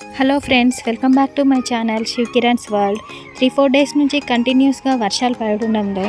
Hello friends welcome back to my channel Shiv Kiran's world three four days నుంచి కంటిన్యూస్గా వర్షాలు పడడంలో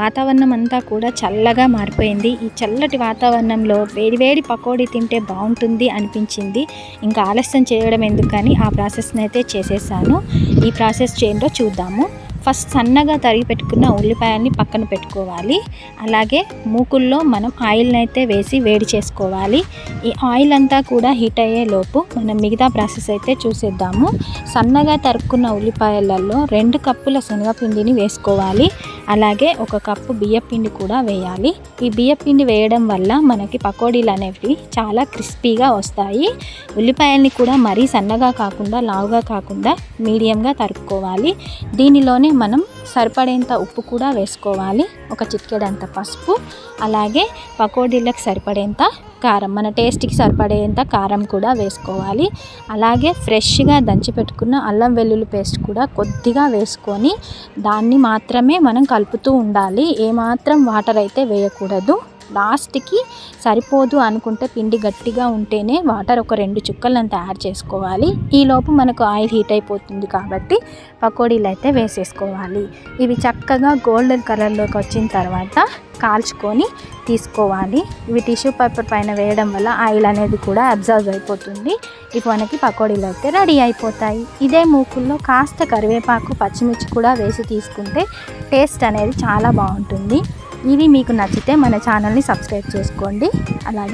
వాతావరణం అంతా కూడా చల్లగా మారిపోయింది. ఈ చల్లటి వాతావరణంలో వేడివేడి పకోడీ తింటే బాగుంటుంది అనిపించింది. ఇంకా ఆలస్యం చేయడం ఎందుకని ఆ ప్రాసెస్ని అయితే చేసేసాను. ఈ ప్రాసెస్ చేయంలో చూద్దాము. ఫస్ట్ సన్నగా తరిగి పెట్టుకున్న ఉల్లిపాయల్ని పక్కన పెట్టుకోవాలి. అలాగే మూకుల్లో మనం ఆయిల్ని అయితే వేసి వేడి చేసుకోవాలి. ఈ ఆయిల్ అంతా కూడా హీట్ అయ్యే లోపు మనం మిగతా ప్రాసెస్ అయితే చూసేద్దాము. సన్నగా తరుక్కున్న ఉల్లిపాయలలో రెండు కప్పుల శనగపిండిని వేసుకోవాలి. అలాగే ఒక కప్పు బియ్యపిండి కూడా వేయాలి. ఈ బియ్యపిండి వేయడం వల్ల మనకి పకోడీలు అనేవి చాలా క్రిస్పీగా వస్తాయి. ఉల్లిపాయల్ని కూడా మరీ సన్నగా కాకుండా లావుగా కాకుండా మీడియంగా తరుక్కోవాలి దీనిలోనే మనం సరిపడేంత ఉప్పు కూడా వేసుకోవాలి. ఒక చిట్కెడంత పసుపు అలాగే పకోడీలకు సరిపడేంత కారం మన టేస్ట్కి సరిపడేంత కారం కూడా వేసుకోవాలి. అలాగే ఫ్రెష్గా దంచి పెట్టుకున్న అల్లం వెల్లుల్లి పేస్ట్ కూడా కొద్దిగా వేసుకొని దాన్ని మాత్రమే మనం కలుపుతూ ఉండాలి. ఏమాత్రం వాటర్ అయితే వేయకూడదు. లాస్ట్కి సరిపోదు అనుకుంటే పిండి గట్టిగా ఉంటేనే వాటర్ ఒక రెండు చుక్కలను తయారు చేసుకోవాలి. ఈలోపు మనకు ఆయిల్ హీట్ అయిపోతుంది కాబట్టి పకోడీలు అయితే వేసేసుకోవాలి. ఇవి చక్కగా గోల్డెన్ కలర్లోకి వచ్చిన తర్వాత కాల్చుకొని తీసుకోవాలి. ఇవి టిష్యూ పేపర్ పైన వేయడం వల్ల ఆయిల్ అనేది కూడా అబ్జర్వ్ అయిపోతుంది. ఇవి మనకి పకోడీలు అయితే రెడీ అయిపోతాయి. ఇదే మూకుల్లో కాస్త కరివేపాకు పచ్చిమిర్చి కూడా వేసి తీసుకుంటే టేస్ట్ అనేది చాలా బాగుంటుంది. ఇవి మీకు నచ్చితే మన ఛానల్ని సబ్స్క్రైబ్ చేసుకోండి. అలాగే